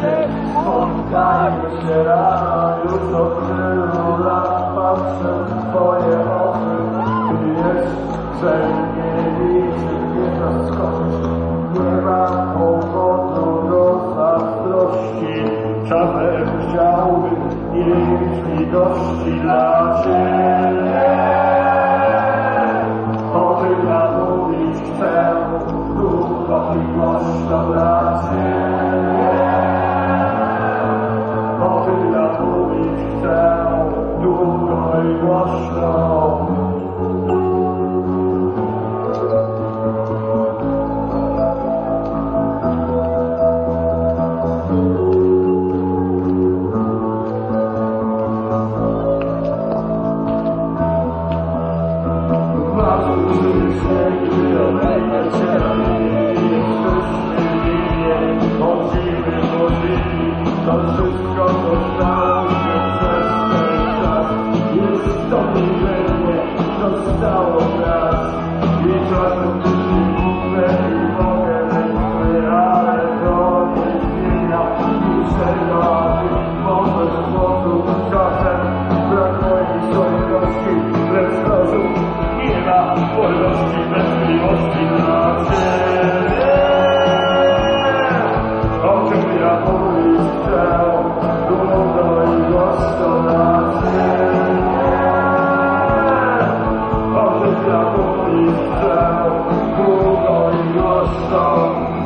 cię Spotkajmy się rano Już od tylu lat Patrzę w twoje oczy. Wiesz, że nie liczy mnie zaskoczyć Nie mam powodu do zazdrości. Czasem chciałbym nie mieć litości dla Jesus. don't regret. sol.